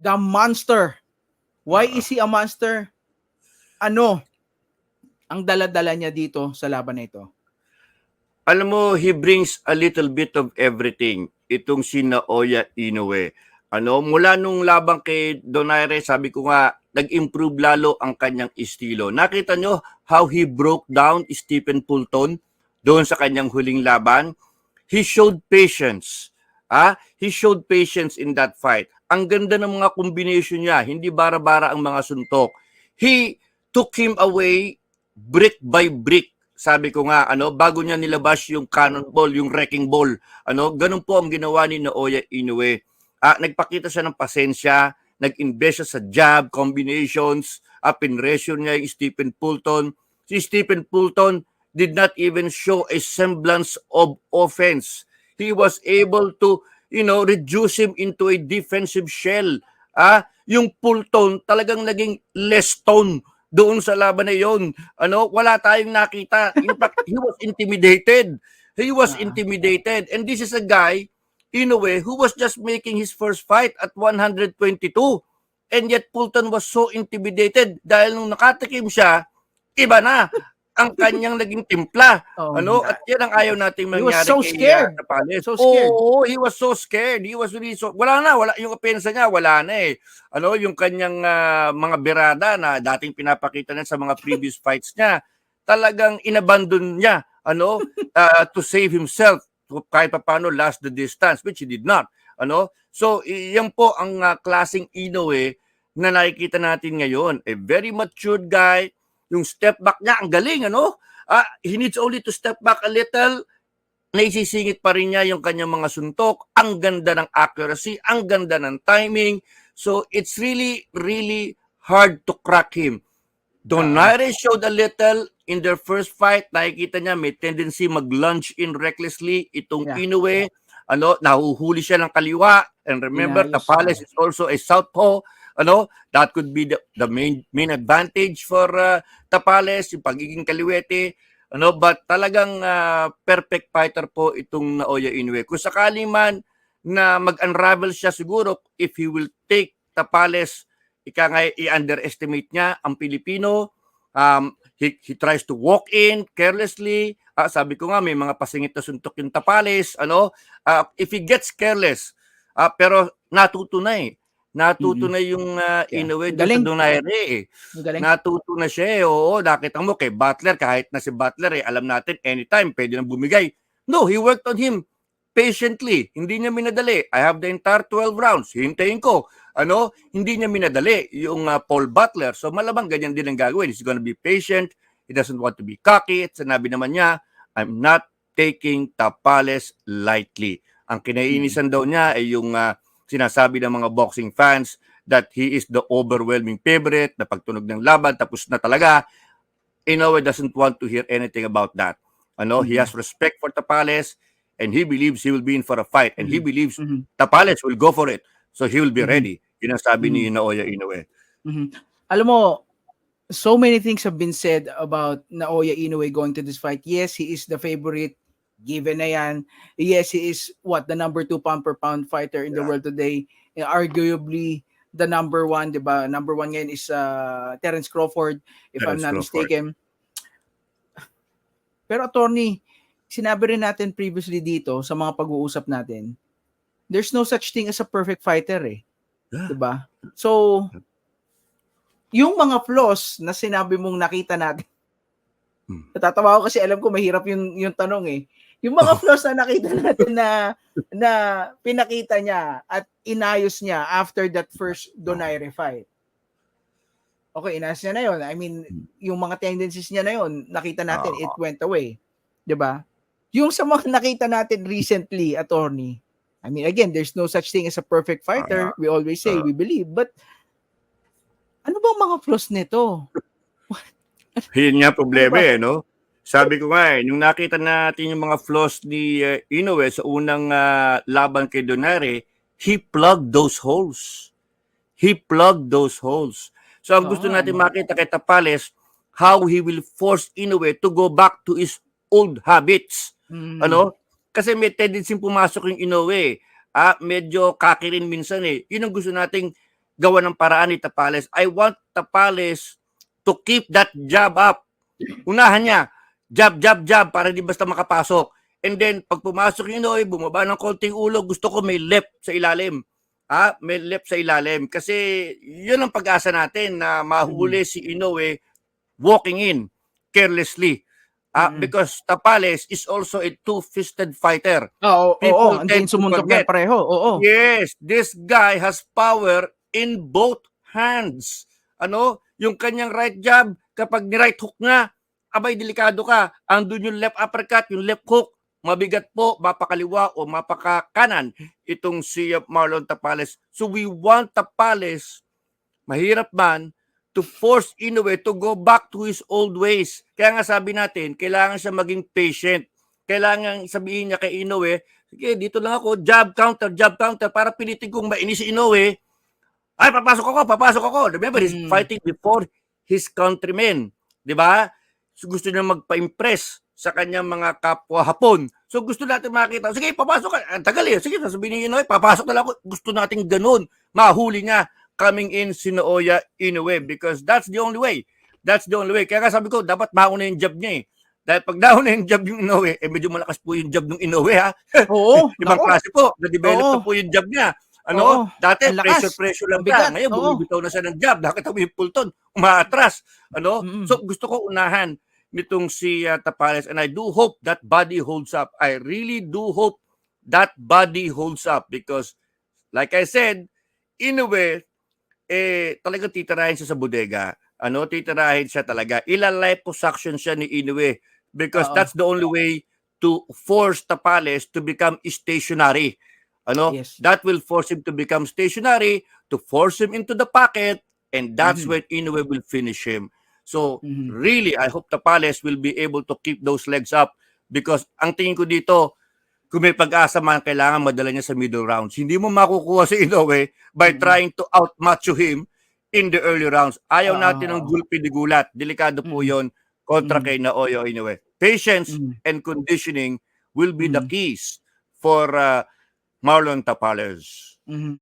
the monster. Why is he a monster? Ano ang dala-dala niya dito sa laban na ito? Alam mo, he brings a little bit of everything. Itong si Naoya Inoue. Ano, mula nung labang kay Donaire, sabi ko nga, nag-improve lalo ang kanyang estilo. Nakita nyo how he broke down Stephen Fulton doon sa kanyang huling laban? He showed patience. Ah, he showed patience in that fight. Ang ganda ng mga combination niya, hindi bara-bara ang mga suntok. He took him away brick by brick. Sabi ko nga, ano, bago niya nilabas yung cannonball, yung wrecking ball, ano, ganun po ang ginawa ni Naoya Inoue. Ah, nagpakita siya ng pasensya, nag-invest siya sa jab combinations, ah, pinresure niya yung Stephen Fulton. Si Stephen Fulton did not even show a semblance of offense. He was able to, you know, reduce him into a defensive shell. Ah, yung Fulton talagang naging less tone doon sa laban na yon. Ano, wala tayong nakita. In fact, he was intimidated. He was Ah. intimidated. And this is a guy, in a way, who was just making his first fight at 122. And yet, Fulton was so intimidated dahil nung nakatikim siya, iba na ang kanyang naging timpla. Oh, ano? At yan ang ayaw nating He was mangyari so kay, scared. uh, Tapales. So scared. Oo, he was so scared. He was really so... Wala na, wala. Yung opensa niya, wala na eh. Ano, yung kanyang ah, mga berada na dating pinapakita niya sa mga previous fights niya, talagang inabandon niya, ano, ah, to save himself to kahit paano last the distance, which he did not. Ano? So, yan po ang ah, klaseng Inoue na nakikita natin ngayon. A very matured guy, yung step back niya, ang galing, ano? Ah, he needs only to step back a little, naisisingit pa rin niya yung kanyang mga suntok, ang ganda ng accuracy, ang ganda ng timing. So, it's really, really hard to crack him. Donaire showed a little in their first fight. Nakikita niya may tendency mag-lunge in recklessly. Itong Yeah. Inoue, ano, nahuhuli siya ng kaliwa. And remember, Inayos Tapales is also a southpaw. Ano, that could be the, the main main advantage for uh, Tapales, yung pagiging kaliwete. Ano, but talagang ah, perfect fighter po itong Naoya Inoue. Kung sakali man na mag-unravel siya siguro if he will take Tapales ika nga i-underestimate niya ang Pilipino. Um, he, he tries to walk in carelessly. Ah, sabi ko nga, may mga pasingit na suntok yung Tapales. Ano? Ah, if he gets careless, ah, pero natuto na eh. Natuto Mhm. na yung uh, Yeah. Inoue Galing. sa Donaire eh. Galing. Natuto na siya eh. Oo, nakita mo kay Butler, kahit na si Butler eh, alam natin anytime pwede nang bumigay. No, he worked on him patiently. Hindi niya minadali. I have the entire 12 rounds. Hintayin ko. Ano? Hindi niya minadali yung uh, Paul Butler. So malamang ganyan din ang gagawin. He's gonna be patient. He doesn't want to be cocky. At sinabi naman niya, I'm not taking Tapales lightly. Ang kinainisan daw niya ay yung uh, sinasabi ng mga boxing fans that he is the overwhelming favorite na pagtunog ng laban tapos na talaga. Inoue doesn't want to hear anything about that. Ano, he Mhm. has respect for Tapales and he believes he will be in for a fight and he Mhm. believes Mhm. Tapales will go for it. So he will be Mhm. ready. Yun ang sabi ni Mhm. Naoya Inoue. Mhm. Alam mo, so many things have been said about Naoya Inoue going to this fight. Yes, he is the favorite. Given na yan. Yes, he is what the number two pound per pound fighter in the Yeah. world today. And arguably the number one, di ba? Number one ngayon is uh, Terence Crawford, if I'm Terence not Crawford. mistaken. Pero attorney, sinabi rin natin previously dito sa mga pag-uusap natin, there's no such thing as a perfect fighter eh. Yeah. 'Di ba? So, yung mga flaws na sinabi mong nakita natin, Hmm. natatawa ako kasi alam ko mahirap yung, yung tanong eh. Yung mga flaws na nakita natin na na pinakita niya at inayos niya after that first Donaire fight. Okay, inayos niya na yun. I mean, yung mga tendencies niya na yun, nakita natin, Oo. it went away. 'Di ba? Yung sa mga nakita natin recently, attorney, I mean, again, there's no such thing as a perfect fighter. We always say, Ah. we believe. But, ano bang mga flaws nito? Yun nga problema eh, no? Sabi ko nga eh, nung nakita natin yung mga flaws ni uh, Inoue sa unang ah, laban kay Donaire, he plugged those holes. He plugged those holes. So ang gusto Oo, natin ano? makita kay Tapales, how he will force Inoue to go back to his old habits. Mm. Ano? Kasi may tendency pumasok yung Inoue. Ah, medyo kaki rin minsan eh. Yun ang gusto nating gawa ng paraan ni Tapales. I want Tapales to keep that jab up. Unahan niya, jab, jab, jab, para di basta makapasok. And then, pag pumasok yung Inoue, bumaba ng konting ulo, gusto ko may left sa ilalim. Ha? May left sa ilalim. Kasi yun ang pag-asa natin na mahuli si Inoue walking in carelessly. Ah, Mm. Because Tapales is also a two-fisted fighter. Oo, oo, People oo. tend Andun to sumuntok na pareho. Oo. Yes, this guy has power in both hands. Ano? Yung kanyang right jab, kapag ni-right hook nga, abay, delikado ka. Andun yung left uppercut, yung left hook, mabigat po, mapakaliwa o mapakakanan itong si Marlon Tapales. So we want Tapales, mahirap man, to force Inoue to go back to his old ways. Kaya nga sabi natin, kailangan siya maging patient. Kailangan sabihin niya kay Inoue, sige, dito lang ako, jab counter, jab counter, para pilitin kong mainis si Inoue. Ay, papasok ako, papasok ako. Remember, he's Mm. fighting before his countrymen. Di ba? So, gusto niya magpa-impress sa kanyang mga kapwa Hapon. So gusto natin makita, sige, papasok ka. Ang tagal eh. Sige, sasabihin ni Inoue, papasok na lang ako. Gusto natin ganun. Mahuli niya coming in si Naoya Inoue because that's the only way. That's the only way. Kaya nga sabi ko, dapat mauna yung jab niya eh. Dahil pag nauna yung jab yung Inoue, eh medyo malakas po yung jab ng Inoue ha. Oo. Ibang klase po. Na-develop Oo. na po yung jab niya. Ano? Oo. Dati pressure-pressure lang Ang bigat. Ngayon, Oo. bumibitaw na siya ng jab. Nakita mo yung pulton. Umaatras. Ano? Mm-mm. So gusto ko unahan nitong si uh, Tapales and I do hope that body holds up. I really do hope that body holds up because like I said, in a way, eh, talagang titirahin siya sa bodega. Ano, titirahin siya talaga. Ilaliposuction siya ni Inoue because Oo. that's the only way to force Tapales to become stationary. Ano, Yes. that will force him to become stationary, to force him into the pocket, and that's Mhm. when Inoue will finish him. So, Mhm. really, I hope Tapales will be able to keep those legs up because ang tingin ko dito, kung may pag-asa man, kailangan madala niya sa middle rounds. Hindi mo makukuha si Inoue by Mhm. trying to outmacho him in the early rounds. Ayaw Ah. natin ng gulpi di gulat. Delikado po Mhm. yon kontra Mhm. kay Naoya Inoue. Patience Mhm. and conditioning will be the Mhm. keys for uh, Marlon Tapales. Mhm.